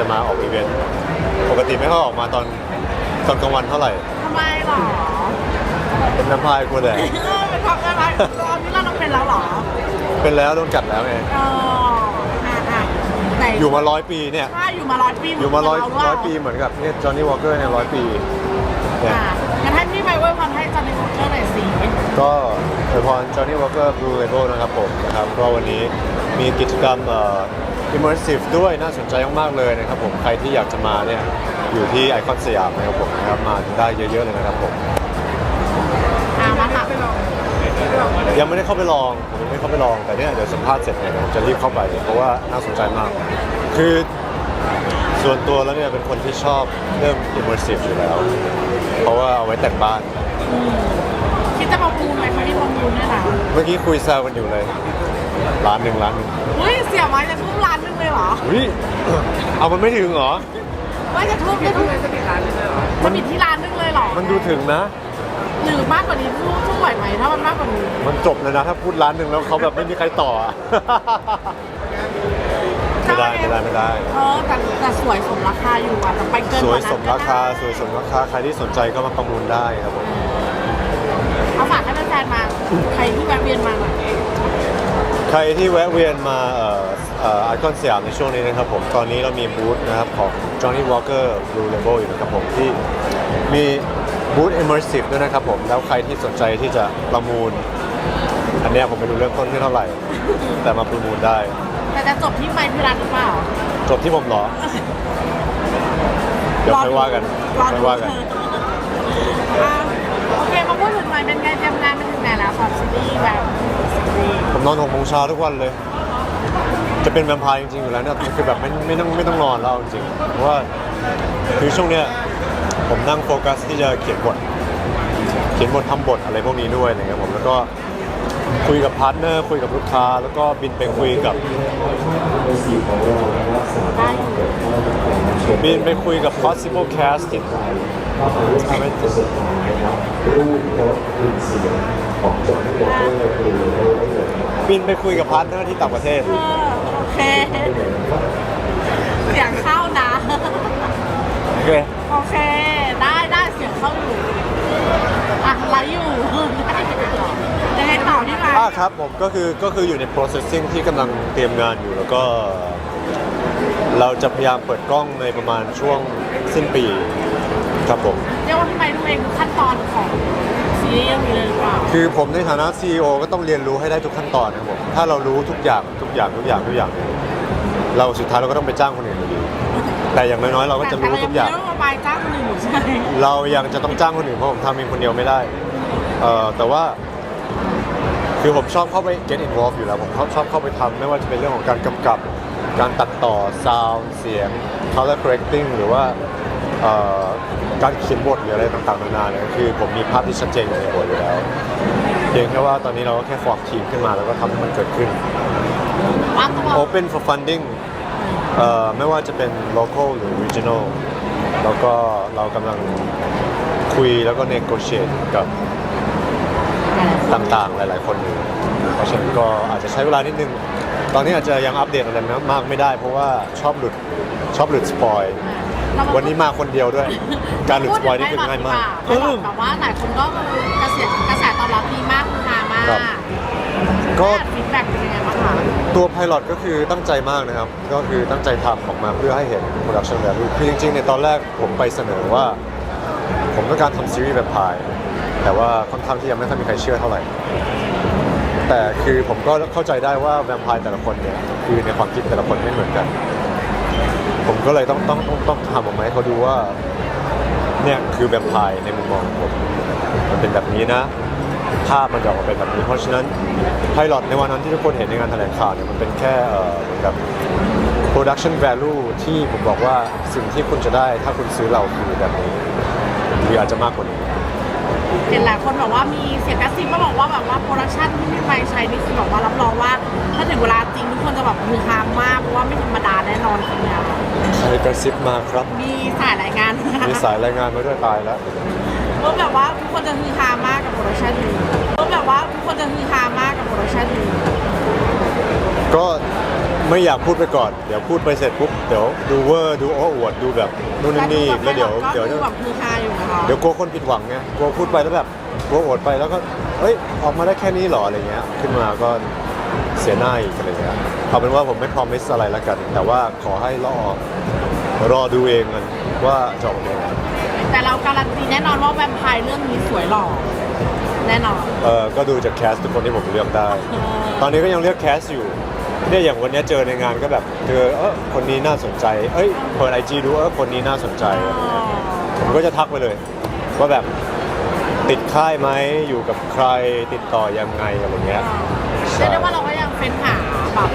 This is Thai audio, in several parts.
จะมาออกอีเวนต์ปกติไม่ค่อยออกมาตอนตอนกลางวันเท่าไหร่ ทำไมหรอเป็นน้ำพายกลัวแดดเออเป็นความได้ไหมตอนนี้เราต้องเป็นแล้วหรอเป็นแล้วโดนกัดแล้วไงเอออะอะไหนอยู่มาร้อยปีเนี่ยใช่อยู่มาร้อยปีอยู่มาร้อยเหนกับร้อยปีเหมือนกับเนี่ย Johnny Walker เนี่ยร้อยปีเนี่ยอะงั้นให้พี่ไปอวยพรให้จอห์นนี่วอลเกอร์หน่อยสิก็อวยพร Johnny Walker Blue Label นะครับผมนะครับก็วันนี้มีกิจกรรมเอ่อ immersive ด้วยน่าสนใจมากๆเลยนะครับผมใครที่อยากจะมาเนี่ยอยู่ที่ไอคอนสยามนะครับผมนะครับมาได้เยอะๆเลยนะครับผมอะมาค่ะยังไม่ได้เข้าไปลองผมยังไม่ได้เข้าไปลองแต่เนี่ยเดี๋ยวสัมภาษณ์เสร็จเนี่ยเดี๋ยวจะรีบเข้าไปเพราะว่าน่าสนใจมาก คือส่วนตัวแล้วเนี่ยเป็นคนที่ชอบเรื่อง immersive อยู่แล้ว เพราะว่าเอาไว้แต่งบ้าน คิดจะประมูลไหมคะที่ประมูลเนี่ยนะเมื่อกี้คุยแซวกันอยู่เลยร้านหนึ่งร้านหนึ่ง เฮ้ยเสียไว้จะทุ่มล้านหนึงเลยเหรออุ้ยเอามันไม่ถึงเหรอว่าจะทุ่มจะทุ่มจะปิดร้านนึงเลยเหรอจะปิดที่ร้านนึงเลยเหรอมันดูถึงนะ หรือมากกว่านี้ทุ่มทุ่มไหวไหมถ้ามันมากกว่านี้มันจบเลยนะถ้าพูดร้านหนึ่งแล้วเขาแบบไม่มีใครต่ออะ ไม่ได้ไม่ได้ไม่ได้ เออแต่แต่สวยสมราคาอยู่อะแต่ไปเกินสกวยว่านั้นสมราคาก็ได้สวยสมราคาใครที่สนใจก็มาประมูลได้ครับผมเขาฝากให้แฟนๆมา ใครที่แวะเวียนมาหน่อย ใครที่แวะเวียนมาไอคอนสยามในช่วงนี้นะครับผมตอนนี้เรามีบูธนะครับของ Johnny Walker Blue Label อยู่นะครับผมที่มีบูธ Immersive ด้วยนะครับผมแล้วใครที่สนใจที่จะประมูล อันเนี้ยผมไม่รู้เริ่มต้นที่เท่าไหร่ แต่มาประมูลได้ แต่จะจบที่ไมค์พิรัตหรือเปล่า จบที่ผมเหรอ เดี๋ยวค่อยว่ากันรอค่ดูอยว่ากันอะ มาพูดถึงหน่อยเป็นไงเตรียมงานไปถึงไหนแล้วสอบซีรีส์แบบซีรีส์ผมนอนหกโมงเช้าทุกวันเลย จะเป็นแวมไพร์จริงๆอยู่แล้วเนี่ยคือแบบไม่ไม่ต้องไม่ต้องนอนแล้วจริงๆเพราะว่าคือช่วงเนี้ยผมนั่งโฟกัสที่จะเขียนบท เขียนบททำบทอะไรพวกนี้ด้วยอะไรเงี้ยผมแล้วก็คุยกับพาร์ทเนอร์คุยกับลูกค้า แล้วก็บินไปคุยกับ บินไปคุยกับ possible casting ด้อยู่บินไปคุยกับ possible casting บินไปคุยกับพาร์ทเนอร์ที่ต่างประเทศ เออโอเคเสียงเข้านะ โอเค โอเค ได้ได้เสียงเข้าอยู่อะไลฟ์อยู่ได้อยู่ยังไงต่อที่มาอ่าครับผมก็คือก็คืออยู่ใน processing ที่กำลังเตรียมงานอยู่แล้วก็ เราจะพยายามเปิดกล้องในประมาณช่วงสิ้นปี ครับผม เรียกว่าพี่ไมค์รู้เองทุกขั้นตอนของซีรีส์เรื่องนี้เลยหรือเปล่าคือผมในฐานะ CEO ก็ต้องเรียนรู้ให้ได้ทุกขั้นตอนนะครับผม ถ้าเรารู้ทุกอย่างทุกอย่างทุกอย่างทุกอย่าง เราสุดท้ายเราก็ต้องไปจ้างคนอื่นอยู่ดีแต่อย่างน้อยๆเราก็จะรู้ทุกอย่าง แต่เรยังไม่รู้ว่าไมค์จ้างคนอื่นอยู่ใช่ไหมเรายังจะต้องจ้างคนอื่นเพราะผมทำเองคนเดียวไม่ได้เอ่อแต่ว่าคือผมชอบเข้าไป get involved อยู่แล้ว ผมชอบชอบเข้าไปทำไม่ว่าจะเป็นเรื่องของการกำกับ การตัดต่อ sound เสียง color correcting หรือว่าเอ่อ การเขียนบทหรืออะไรต่างๆนานาเนี่ยคือผมมีภาพที่ชัดเจนอยู่ในบทอยู่แล้วเพียงแค่ว่าตอนนี้เราก็แค่ฟอร์มทีมขึ้นมาแล้วก็ทำให้มันเกิดขึ้น ว่าตัว Open for funding เอ่อไม่ว่าจะเป็น local หรือ regional แล้วก็เรากำลังคุยแล้วก็ negotiate กับต่างๆ หลายๆ คนอยู่ เพราะฉะนั้นก็อาจจะใช้เวลานิดนึง ตอนนี้อาจจะยังอัปเดตอะไรมากไม่ได้ เพราะว่าชอบหลุดชอบหลุดสปอย เรามาวันนี้มาคนเดียวด้วย การหลุดสปอยนี่คือง่ายมาก พูดถึงไพลอตดีว่าไพลอตแบบว่าหลายคนก็คือกระแสกระแสตอบรับดีมากคุณามากครับ ก็ ฟีดแบ็กเป็นยังไงบ้างคะตัวไพลอตก็คือตั้งใจมากนะครับ ก็คือตั้งใจทำออกมาเพื่อให้เห็น production value คือจริงๆในยตอนแรกผมไปเสนอว่า ผมต้องการทำซีรีส์แบบพายแต่ว่าค่อนข้างที่ยังไม่ค่อยมีใครเชื่อเท่าไหร่ แต่คือผมก็เข้าใจได้ว่าแวมไพร์แต่ละคนเนี่ยคือในความคิดแต่ละคนไม่เหมือนกัน ผมก็เลยต้องต้องต้องต้องทำออกมาให้เขาดูว่า เนี่ยคือแวมไพร์ในมุมมองของผมมันเป็นแบบนี้นะ ภาพมันจะออกมาเป็นแบบนี้ เพราะฉะนั้นไพลอตในวันนั้นที่ทุกคนเห็นในงานแถลงข่าวเนี่ยมันเป็นแค่เอ่อเหมือนกับ production value ที่ผมบอกว่าสิ่งที่คุณจะได้ถ้าคุณซื้อเราคือแบบนี้หรืออาจจะมากกว่านี้ เห็นหลายคนบอกว่ามีเสียงกระซิบมาบอกว่าแบบว่าโปรดักชันที่พี่ไม่ใช้นี่คือแบบว่ารับรองว่า ถ้าถึงเวลาจริงทุกคนจะแบบมือฮามมากเพราะว่าไม่ธรรมดาแน่นอนจริงๆอะ ใครกระซิบมาครับ มีสายรายงานมีสายรายงานมาด้วยตายแล้วก็แบบว่าทุกคนจะฮือฮามากกับโปรดักชั่นนี้ก็แบบว่าทุกคนจะฮือฮามากกับโปรดักชั่นนี้ก็ไม่อยากพูดไปก่อน เดี๋ยวพูดไปเสร็จปุ๊บ เดี๋ยวดูเวอร์ดูอ้ออวดดูแบบนู่นนี่แล้วเดี๋ยวเดี๋ยวก็หคือฮาอยู่นะคะเดี๋ยวกลัวคนผิดหวังไงกลัวพูดไปแล้วแบบกลัวอวดไปแล้วก็เอ้ยออกมาได้แค่นี้หรออะไรเงี้ย ขึ้นมาก็ เสียหน้าอีกอะไรเงี้ยเอาเป็นว่าผมไม่พรอมิสอะไรแล้วกัน แต่ว่าขอให้รอรอดูเองกันว่าจะออกมายังไงแต่เราการันตีแน่นอนว่าแวมไพร์เรื่องนี้สวยหล่อแน่นอน เออก็ดูจากแคสทุกคนที่ผมเลือกได้เออตอนนี้ก็ยังเลือกแคสอยู่เนี่ยอย่างวันเนี้ยเจอในงานก็แบบเจอเออคนนี้น่าสนใจ เอ้ยเปิดไอจีดูเออคนนี้น่าสนใจผมก็จะทักไปเลยว่าแบบติดค่ายไหมอยู่กับใครติดต่อยังไงอะไรเงี้ย เรียกได้ว่าเราก็ยัง เฟ้นหาแบบ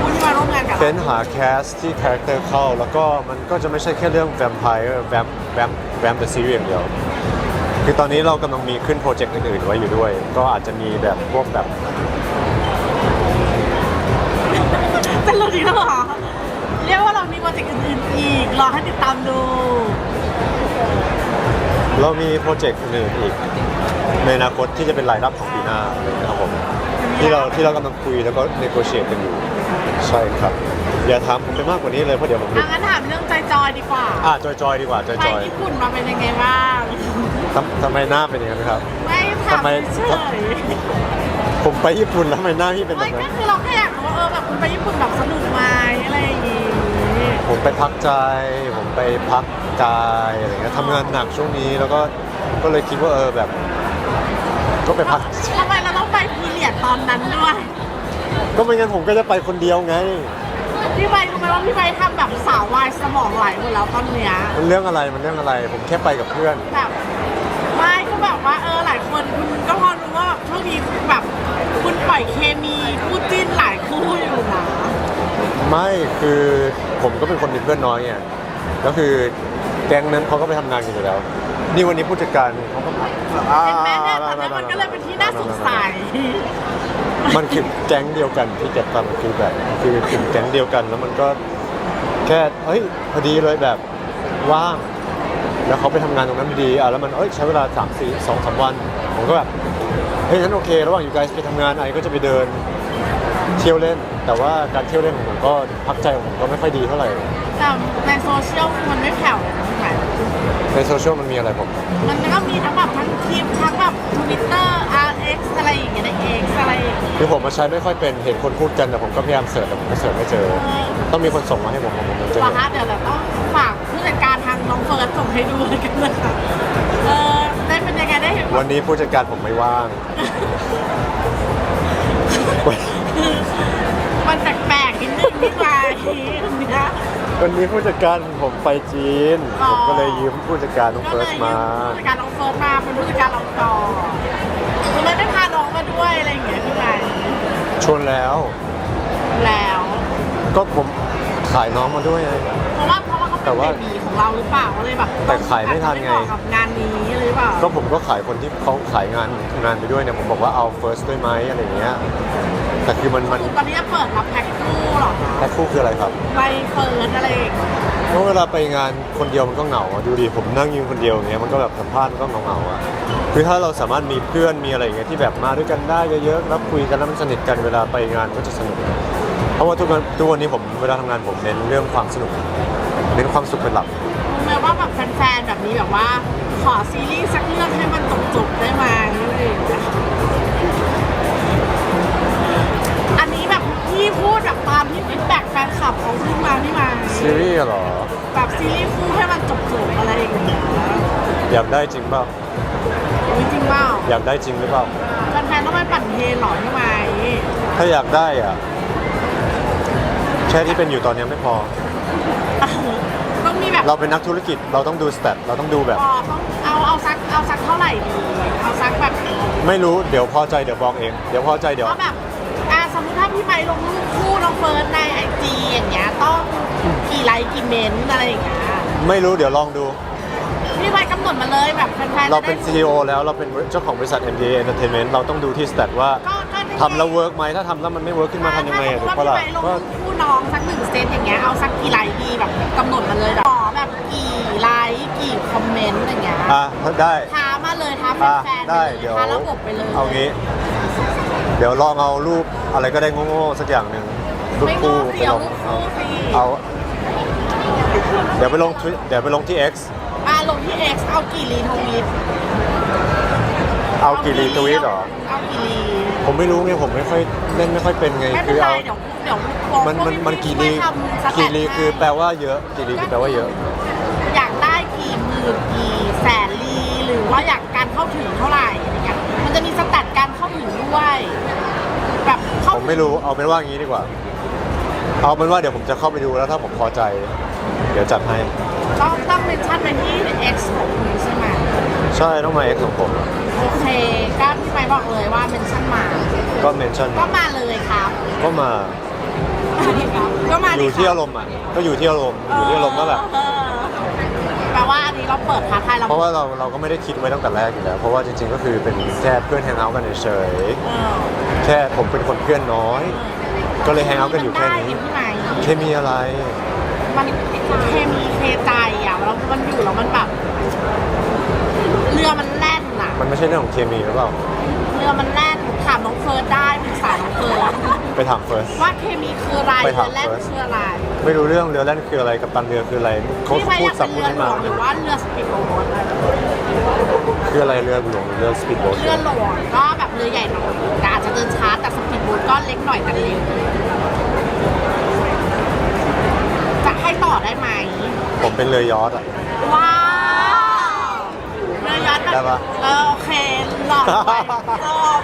ผู้ที่มาร่วมงานกับเราเฟ้นหาแคสที่คาแรคเตอร์เข้า แล้วก็มันก็จะไม่ใช่แค่เรื่องแวมไพร์แวมแวมแวมเดอะซีรีส์อย่างเดียว คือตอนนี้เรากำลังมีขึ้นโปรเจกต์อื่นๆไว้อยู่ด้วย ก็อาจจะมีแบบพวกแบบจะรู้ดีแล้วเหรอเรียกว่าเรามีโปรเจกต์อื่นๆอีกรอให้ติดตามดู เรามีโปรเจกต์อื่นๆอีก ในอนาคตที่จะเป็นรายรับของปีหน้าเลยนะครับผม ที่เราที่เรากำลังคุยแล้วก็เนโกเชตกันอยู่ ใช่ครับ อย่าถามผมไปมากกว่านี้เลยเพราะเดี๋ยวผมลือะมงั้นถามเรื่องจอยๆดีกว่าอะจอยๆดีกว่าจไปอยญี่ปุ่นมาเป็นยังไงบ้างๆทำทำไมหน้าเป็นอย่างนั้นครับ ไม่ถามทำไม เฉยผมไปญี่ปุ่นแล้วทำไมหน้าพี่เป็นๆแบไม่บนั้ก็นคือเราแค่อยากรู้ว่าเออแบบคุณไปญี่ปุ่นแบบสนุกไหมอะไรอย่างงี้ผมไปพักใจ ผมไปพักกายอะไรเงี้ยทำงานหนักช่วงนี้แล้วก็ก็เลยคิดว่าเออแบบ ก็ไปพักทำไมเราต้องไปพีเรียด ตอนนั้นด้วยก็ไม่งั้นผมก็จะไปคนเดียวไง พี่ใบรู้ไหมว่าพี่ใบทำแบบสาววายสมองไหลหมดแล้วตอนเนี้ยมันเรื่องอะไรมันเรื่องอะไร ผมแค่ไปกับเพื่อน แบบไม่ก็แบบว่าเออหลายคนคุณก็พอรู้ว่าแบบช่วงนี้แบบคุณปล่อยเคมีคู่จิ้นหลายคู่อยู่นะไม่คือผมก็เป็นคนมีเพื่อนน้อยไงก็คือแก๊งนั้นเขาก็ไปทำงานกันอยู่แล้ว นี่วันนี้ผู้จัดการเขาก็เห็นไหมเนี่ยตอนนี้มันก็เลยเป็นที่น่าสงสัย มันคือแก๊งเดียวกันที่เก็บตังคือแบบคือกลุ่มแก๊งเดียวกัน แล้วมันก็แค่เฮ้ยพอดีเลยแบบว่าง แล้วเขาไปทำงานตรงนั้นพอดีอะแล้วมันเอ้ยใช้เวลา3ามสี่สองสามวัน ผมก็แบบเฮ้ยฉันโอเค ระหว่างอยู่ไกลไปทำงานไอ้ก็จะไปเดินเที่ยวเล่น แต่ว่าการเที่ยวเล่นของผมก็พักใจของผมก็ไม่ค่อยดีเท่าไหร่ แต่ในโซเชียลคือมันไม่แผ่วเลยนะพี่ ใบในโซเชียลมันมีอะไรผมมันก็มีทั้งแบบทั้งคลิปทั้งแบบทวิตเตอร์ RX อะไรอย่างเงี้ยใน X อะไรอย่างเงี้ยคือผมมาใช้ไม่ค่อยเป็นเห็นคนพูดกันแต่ผมก็พยายามเสิร์ชแต่ผมก็เสิร์ชไม่เจอ ต้องมีคนส่งมาให้ผมผมถึงจะเหรอเห็นคะเดี๋ยวเราต้องฝากผู้จัดการทางน้องเฟิร์สส่งให้ดูเลยกันนะคะเออได้เป็นยังไงได้เห็นวันนี้ผู้จัดการผมไม่ว่าง มันแปลกๆนิดนึงพี่ใบเนี่ย วันนี้ผู้จัดการผมไปจีน อ๋อ ผมก็เลยยืมผู้จัดการน้องก็เฟิเลร์ยสยืมามผู้จัดการน้องเฟิร์สมาเป็นผู้จัดการเราต่อก็เลยได้พาน้องมาด้วยอะไรอย่างเงี้ยพี่ใบชวนแล้ว แล้ว ก็ผมขายน้องมาด้วยไง เพราะว่าเพราะว่าเขาแต่เป็นว่าเบบีของเราหรือเปล่าก็เลยแบบแต่ขายไม่ทันไงเหมาะกับงานนี้หรือเปล่าก็ผมก็ขายคนที่เขาขายงานงานไปด้วยเนี่ยผมบอกว่าเอาเฟิร์สด้วยไหมอะไรเงี้ย แต่คือมันมันคือตอนนี้จะเปิดรับแพ็คคู่เหรอคะแพ็คคู่คืออะไรครับใบเฟิร์สอะไรอย่างเงี้ยเพราะเวลาไปงานคนเดียวมันก็เหงาอะดูดิผมนั่งอยืนคนเดียวอย่างเงี้ยมันก็แบบสัมภาษณ์มันก็เหงาๆอะคือถ้าเราสามารถมีเพื่อนมีอะไรอย่างเงี้ยที่แบบมาด้วยกันได้เยอะๆแล้วคุยกันแล้วมันสนิทกันเวลาไปงานก็จะสนุกเพราะว่าทุกวันทุกวันนี้ผมเวลาทำงานผมเน้นเรื่องความสนุกเน้นความสุขเป็นหลัก รู้ไหมว่าแบบแฟนๆแบบนี้แบบว่า ขอซีรีส์สักเรื่องให้มันจบๆได้ไหมอะไรอย่างเงี้ย ฟีดแบ็กแฟนคลับเขาขึ้นมาพี่มาซีรีส์เหรอ แบบซีรีส์คู่ให้มันจบๆอะไรอย่างเงี้ยอยากได้จริงเปล่า จริงๆเปล่าอยากได้จริงหรือเปล่า แฟนๆต้องไปปั่นเทรนหรอพี่ไหมถ้าอยากได้อะ แค่ที่เป็นอยู่ตอนนี้ไม่พอ ต้องมีแบบเราเป็นนักธุรกิจเราต้องดูสเตตเราต้องดูแบบพอต้องเอาเอาสักเอาสักเท่าไหร่ดีเอาสักแบบไม่รู้เดี๋ยวพอใจเดี๋ยวบอกเอง เดี๋ยวพอใจเดี๋ยวว่าแบบอะสมมติถ้าพี่ไปลงรูปคู่น้อง เฟิร์สในไอจีอย่างเงี้ยต้องกี่ไลค์กี่เมนต์อะไรอย่างเงี้ยไม่รู้เดี๋ยวลองดู พี่ไปกำหนดมาเลยแบบแฟนๆเราเป็น จะได้ CEO แล้วเราเป็นเจ้าของบริษัท MDA Entertainment เราต้องดูที่สเตตว่าก็ก็ได้ทำแล้วเวิร์กไหมถ้าทำแล้วมันไม่เวิร์กขึ้นมาทำยังไงอะถูกถ้าปะสมล่ะมติว่าพี่ไปลงก็รูปคู่น้องสักหนึ่งเซตอย่างเงี้ยเอาสักกี่ไลค์ดีแบบกำหนดมาเลยแบบขอแบบกี่ไลค์กี่คอมเมนต์อย่างเงี้ยอะได้ ท้ามาเลยท้าอะแฟนๆไปได้เลยเดี๋ยวท้าระบบไปเลยเอางี้ เดี๋ยวลองเอารูปอะไรก็ได้โง่ๆสักอย่างหนึ่ง รูปไม่งคู่อไปเดียลวงคู่สิเอา เดี๋ยวไปลง Twi- เดี๋ยวไปลงที่ X อะลงที่ X เอากี่รีทวีตเอากี่รีทวีตเหรอ เอากี่รีผมไม่รู้ไงผมไม่ค่อยเล่นไม่ค่อยเป็นไงไม่เป็คืนอไรเอา เดี๋ยวเดี๋ยวมันมันมันกี่รีช่วยทำสแตทกี่รีคือแปลให้ว่าเยอะกี่รีคือแปลว่าเยอะ อยากได้กี่หมื่นกี่แสนรีหรือว่าอยากการเข้าถึงเท่าไหร่อะไรเงี้ยมันจะมีสแตทการเข้าถึงด้วยแบบเข้าผมไม่รู้เอาเป็นว่างี้ดีกว่า เอาเป็นว่าเดี๋ยวผมจะเข้าไปดูแล้วถ้าผมพอใจ เดี๋ยวจัดให้ ต้องต้องเมนชั่นไปที่ X ของคุณใช่ไหมใช่ต้องมา X ของผมโอเคก็พี่ไม้บอกเลยว่าเมนชั่นมา ก็เมนชั่นก็มาเลยครับก็มาก็มาอดิยู่ที่อารมณ์อะก็อยู่ที่อารมณ์อยู่ที่อารมณ์ว่าแบบเออแปลว่าอันนี้เราเปิดท้าทายเราเพราะว่าเราเราก็ไม่ได้คิดไว้ตั้งแต่แรกอยู่แล้วเพราะว่าจริงๆก็คือเป็นแค่เพื่อนแฮงเอาท์กันเฉยเออๆแค่ผมเป็นคนเพื่อนน้อย ก็เลยแฮงเอาท์กันอยู่แค่นี้มัได้พี่ไม้เคมีอะไร มันเคมีเคใจอะแล้วมันอยู่แล้วมันแบบ เรือมันแล่นอะ มันไม่ใช่เรื่องของเคมีหรือเปล่า เรือมันแล่นถามน้องเฟิร์สได้ปรึกษาน้องเฟิร์สไปถามเฟิร์ส ว่าเคมีคืออะไรไปเรืถามอแล่น First คืออะไรไม่รู้เรื่องเรือแล่นคืออะไรกับตันเรือคืออะไรเขาพี่ไม้อพูดยากสัเป็บนพูดเรือให้หลมาวงหรือว่าเรือสปีดโบ๊ทคืออะไรเรือหลวงหรือเรือสปีดโบ๊ทเรือหลวงก็แบบเรือใหญ่หน่อยแต่อาจจะ เดินช้าแต่สปีดโบ๊ทก็เล็กหน่อยแต่เร็วจะให้ต่อได้ไหม ผมเป็นเรือยอชต์อะ ว้าวเรือยอดได้ปะเออโอเคหลอดไปชอบ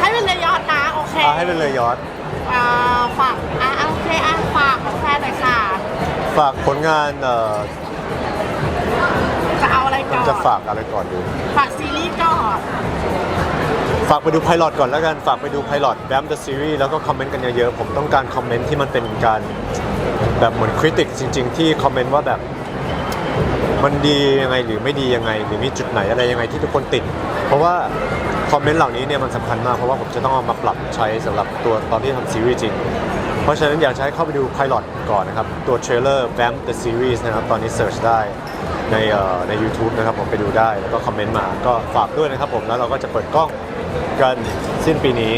ให้เป็นเรือยอดนะโอเคเอาให้เป็นเรือยอชต์อ่าฝากอะโอเคอะฝากแฟนหน่อยค่ะ ฝากผลงานเอ่อจะเอาอะไรก่อน จะฝากอะไรก่อนดี ฝากซีรีส์ก่อน ฝากไปดูไพลอตก่อนแล้วกัน ฝากไปดูไพลอตแบมเดอะซีรีส์แล้วก็คอมเมนต์กันเยอะๆ ผมต้องการคอมเมนต์ที่มันเป็นการแบบเหมือนคริติกจริง ๆ ที่คอมเมนต์ว่าแบบมันดียังไงหรือไม่ดียังไง หรือมีจุดไหนอะไรยังไงที่ทุกคนติด เพราะว่าคอมเมนต์เหล่านี้เนี่ยมันสำคัญมากเพราะว่าผมจะต้องเอามาปรับใช้สำหรับตัวตอนที่ทำซีรีส์จริง เพราะฉะนั้นอยากจะให้เข้าไปดูไพลอตก่อนนะครับ ตัวเทรลเลอร์ Vamp the Series นะครับ ตอนนี้เสิร์ชได้ในเอ่อใน u t u b e นะครับผมไปดูได้แล้วก็คอมเมนต์มาก็ฝากด้วยนะครับผมแล้วเราก็จะเปิดกล้อง กันสิ้นปีนี้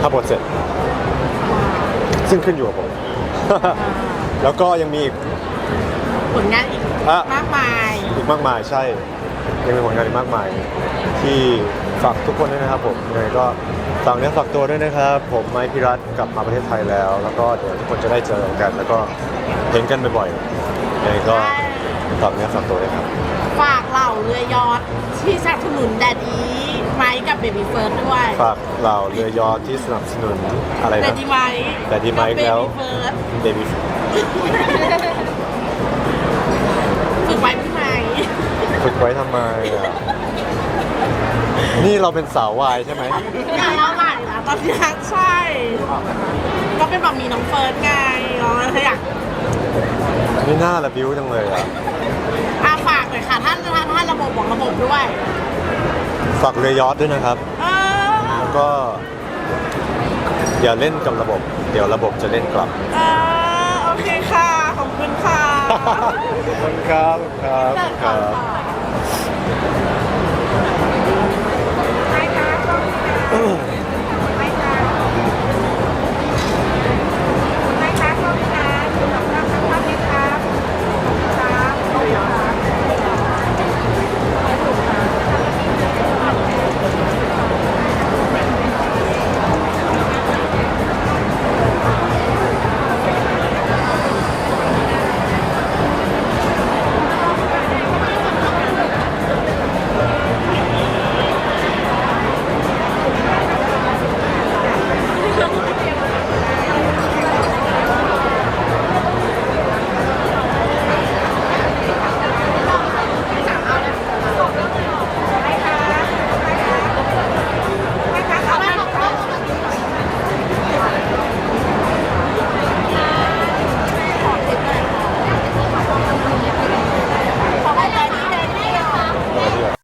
ถ้าบทเสร็จ ซึ่งขึ้นอยู่กับผม แล้วก็ยังมีอีก ผลงานอีกอะ มากมาย อีกมากมายใช่ ยังมีผลงานอีกมากมาย ที่ฝากทุกคนด้วยนะครับผมยังไงก็ฝากเนื้อฝากตัวด้วยนะครับ ผมไมค์พิรัตกลับมาประเทศไทยแล้ว แล้วก็เดี๋ยวทุกคนจะได้เจอกัน แล้วก็เห็นกันบ่อยๆยังไงก็ฝากเนื้อฝากตัวด้วยครับ ฝากเหล่าเรือยอดที่สนับสนุนแดดดี้ไมค์ กับเบบี้เฟิร์สด้วยฝากเหล่าเรือยอชต์ที่สนับสนุนอะไรแดนะดดี้ไมค์ Daddy Mike แล้วเฟิร์สเดบิฝึกไว้พี่ไมค์ฝึกไว้ทำไมอะนี่เราเป็นสาววายใช่ไหมงานเล่าใหม่นะตอนนี้ใช่ ก็เป็นแบบมีน้องเฟิร์สไงอ๋ออยากนี่หน้าระบิวจังเลยอะอาฝากหน่อยค่ะท่านท่านท่านระบบบอกระบบด้วย ฝากเรือยอชต์ด้วยนะครับเออแล้วก็ อย่าเล่นกับระบบ เดี๋ยวระบบจะเล่นกลับเออโอเคค่ะ ขอบคุณค่ะขอบคุณครับครับเลิกคก่อนรับค่ะ